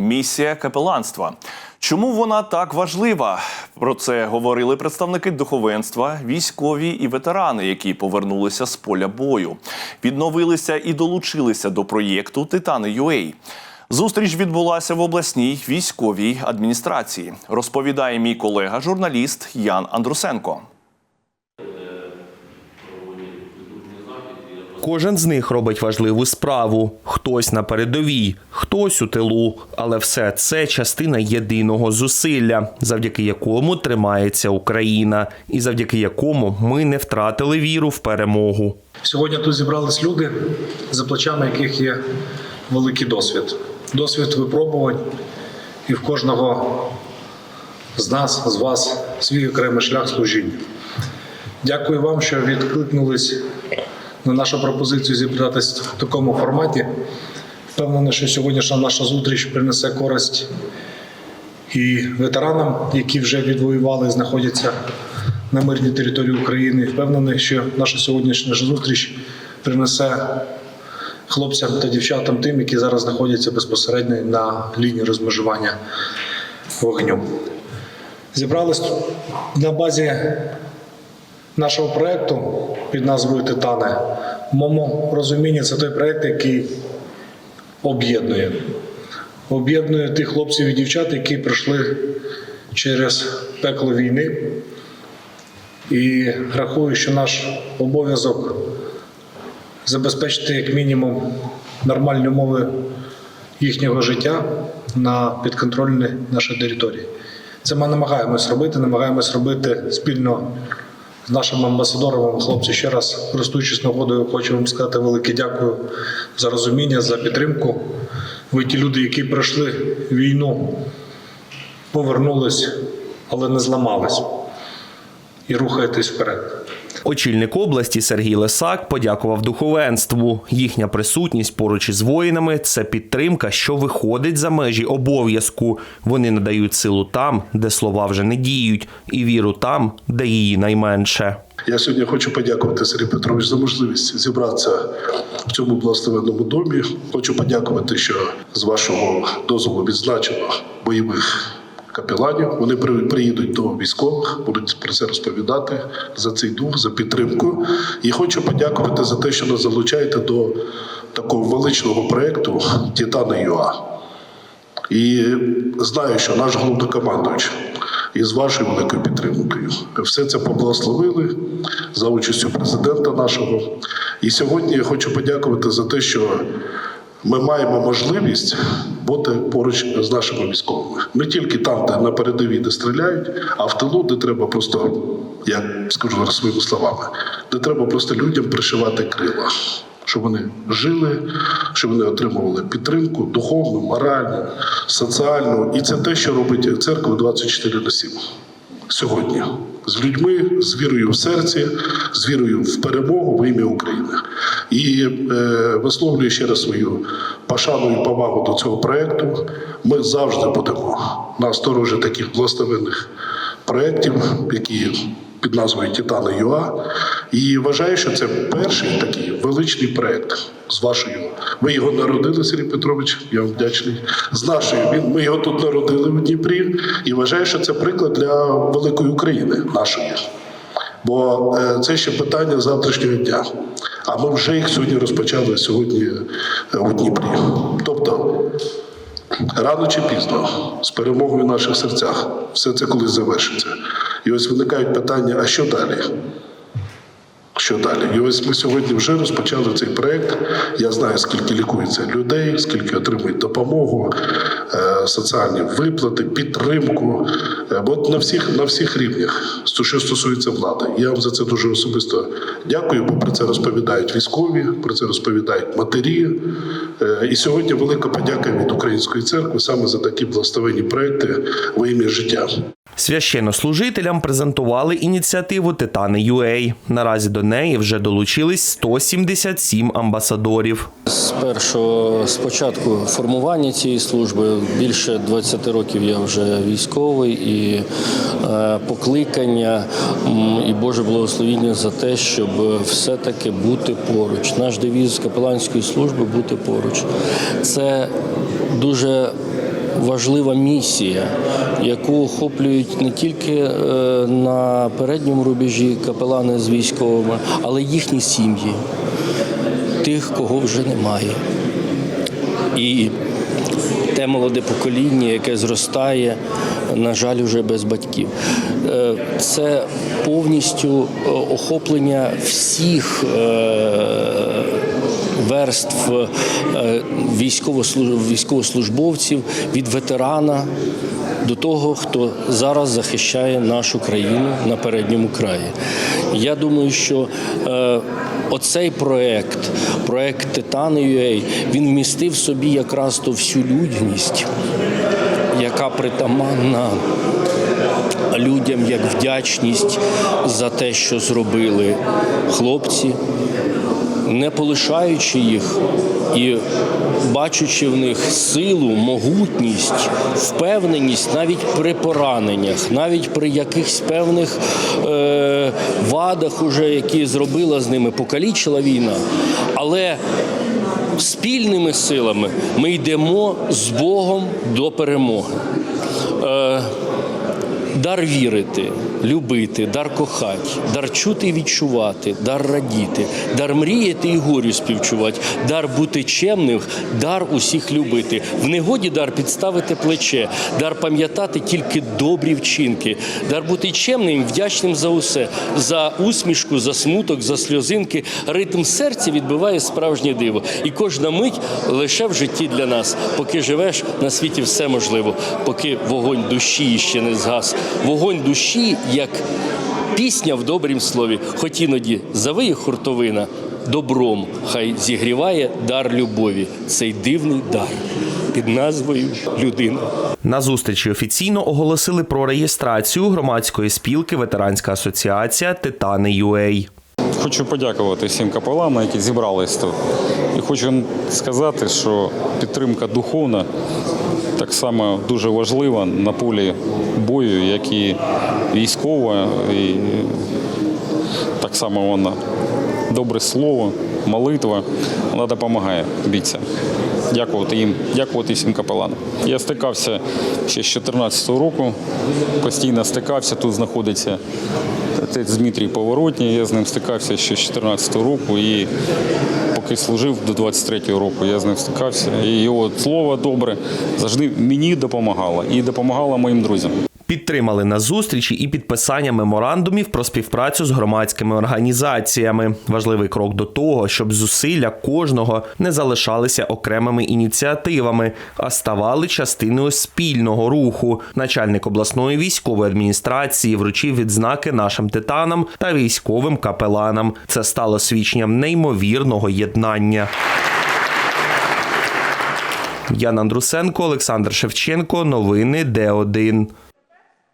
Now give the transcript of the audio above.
місія капеланства. Чому вона так важлива? Про це говорили представники духовенства, військові і ветерани, які повернулися з поля бою, відновилися і долучилися до проєкту Титани ЮЕЙ. Зустріч відбулася в обласній військовій адміністрації. Розповідає мій колега, журналіст Ян Андрусенко. Кожен з них робить важливу справу: хтось на передовій, хтось у тилу, але все це частина єдиного зусилля, завдяки якому тримається Україна, і завдяки якому ми не втратили віру в перемогу. Сьогодні тут зібрались люди, за плечами яких є великий досвід. Досвід випробувань, і в кожного з нас, з вас, свій окремий шлях служіння. Дякую вам, що відкликнулись на нашу пропозицію зібратися в такому форматі. Впевнений, що сьогоднішня наша зустріч принесе користь і ветеранам, які вже відвоювали і знаходяться на мирній території України. Впевнений, що наша сьогоднішня зустріч принесе хлопцям та дівчатам тим, які зараз знаходяться безпосередньо на лінії розмежування вогню. Зібрались на базі нашого проєкту під назвою Титани. В моєму розумінні це той проєкт, який об'єднує. Об'єднує тих хлопців і дівчат, які пройшли через пекло війни. І рахую, що наш обов'язок забезпечити як мінімум нормальні умови їхнього життя на підконтрольній нашій території. Це ми намагаємось робити, намагаємось робити спільно з амбасадорам. Хлопці, ще раз користуючись нагодою, хочу вам сказати велике дякую за розуміння, за підтримку. Ви ті люди, які пройшли війну, повернулись, але не зламались і рухаєтесь вперед. Очільник області Сергій Лисак подякував духовенству. Їхня присутність поруч із воїнами це підтримка, що виходить за межі обов'язку. Вони надають силу там, де слова вже не діють, і віру там, де її найменше. Я сьогодні хочу подякувати Сергій Петрович за можливість зібратися в цьому благословенному домі. Хочу подякувати, що з вашого дозволу відзначено бойових капеланів. Вони приїдуть до військових, будуть про це розповідати за цей дух, за підтримку. І хочу подякувати за те, що нас залучаєте до такого величного проєкту Титани ЮА. І знаю, що наш головнокомандуючий із вашою великою підтримкою все це поблагословили за участю президента нашого. І сьогодні я хочу подякувати за те, що ми маємо можливість бути поруч з нашими військовими. Не тільки там, де на передовій, де стріляють, а в тилу, де треба просто, я скажу зараз своїми словами, де треба просто людям пришивати крила щоб вони жили, щоб вони отримували підтримку духовну, моральну, соціальну. І це те, що робить церква 24 на 7 сьогодні. З людьми, з вірою в серці, з вірою в перемогу в ім'я України. І е, висловлюю ще раз свою пошану і повагу до цього проєкту. Ми завжди будемо на сторожі таких благословенних проєктів, які під назвою Титани ЮА. І вважаю, що це перший такий величний проєкт з вашою. Ви його народили, Сергій Петрович. Я вам вдячний. З нашою ми його тут народили в Дніпрі. І вважаю, що це приклад для великої України нашої. Бо е, це ще питання завтрашнього дня. А ми вже їх сьогодні розпочали сьогодні е, у Дніпрі. Тобто Рано чи пізно, з перемогою в наших серцях, все це колись завершиться. І ось виникають питання: а що далі? Що далі? І ось ми сьогодні вже розпочали цей проєкт. Я знаю, скільки лікується людей, скільки отримують допомогу, е, соціальні виплати, підтримку. Е, От на всіх, на всіх рівнях, що стосується влади. Я вам за це дуже особисто дякую, бо про це розповідають військові, про це розповідають матері. Е, І сьогодні велика подяка від Української церкви саме за такі благословенні проекти во ім'я життя. Священнослужителям презентували ініціативу Титани UA. Наразі до неї вже долучились 177 амбасадорів. З першого спочатку формування цієї служби більше 20 років я вже військовий і е, покликання і Боже благословіння за те, щоб все-таки бути поруч. Наш девіз капеланської служби бути поруч. Це дуже важлива місія, яку охоплюють не тільки е, на передньому рубежі капелани з військовими, але й їхні сім'ї, тих, кого вже немає. І те молоде покоління, яке зростає, на жаль, вже без батьків. Е, Це повністю е, охоплення всіх верств е, військовослужбовців від ветерана до того, хто зараз захищає нашу країну на передньому краї. Я думаю, що е, оцей проект, проект Титани.ua, він вмістив в собі якраз ту всю людяність, яка притаманна людям як вдячність за те, що зробили хлопці, не полишаючи їх і бачучи в них силу, могутність, впевненість навіть при пораненнях, навіть при якихось певних е, вадах, уже, які зробила з ними, покалічила війна. Але спільними силами ми йдемо з Богом до перемоги. Е, Дар вірити, любити, дар кохати, дар чути і відчувати, дар радіти, дар мріяти і горю співчувати, дар бути чемним, дар усіх любити. В негоді дар підставити плече, дар пам'ятати тільки добрі вчинки, дар бути чемним, вдячним за усе, за усмішку, за смуток, за сльозинки. Ритм серця відбиває справжнє диво. І кожна мить лише в житті для нас. Поки живеш, на світі все можливо, поки вогонь душі ще не згас. Вогонь душі, як пісня в добрім слові, хоч іноді завиє хуртовина. Добром хай зігріває дар любові, цей дивний дар під назвою Людина. На зустрічі офіційно оголосили про реєстрацію громадської спілки Ветеранська асоціація Титани UA. Хочу подякувати всім капеланам, які зібрались тут. І хочу сказати, що підтримка духовна так само дуже важлива на полі бою, як і військова, і так само вона добре слово, молитва, вона допомагає бійцям. Дякувати їм, дякувати всім капеланам. Я стикався ще з 2014 року, постійно стикався, тут знаходиться Отець Дмитрій Поворотній, я з ним стикався ще з 2014 року і поки служив до 23-го року, я з ним стикався. І його слово добре завжди мені допомагало і допомагало моїм друзям. Підтримали на зустрічі і підписання меморандумів про співпрацю з громадськими організаціями. Важливий крок до того, щоб зусилля кожного не залишалися окремими ініціативами, а ставали частиною спільного руху. Начальник обласної військової адміністрації вручив відзнаки нашим титанам та військовим капеланам. Це стало свідченням неймовірного єднання. Ян Андрусенко, Олександр Шевченко. Новини Д1.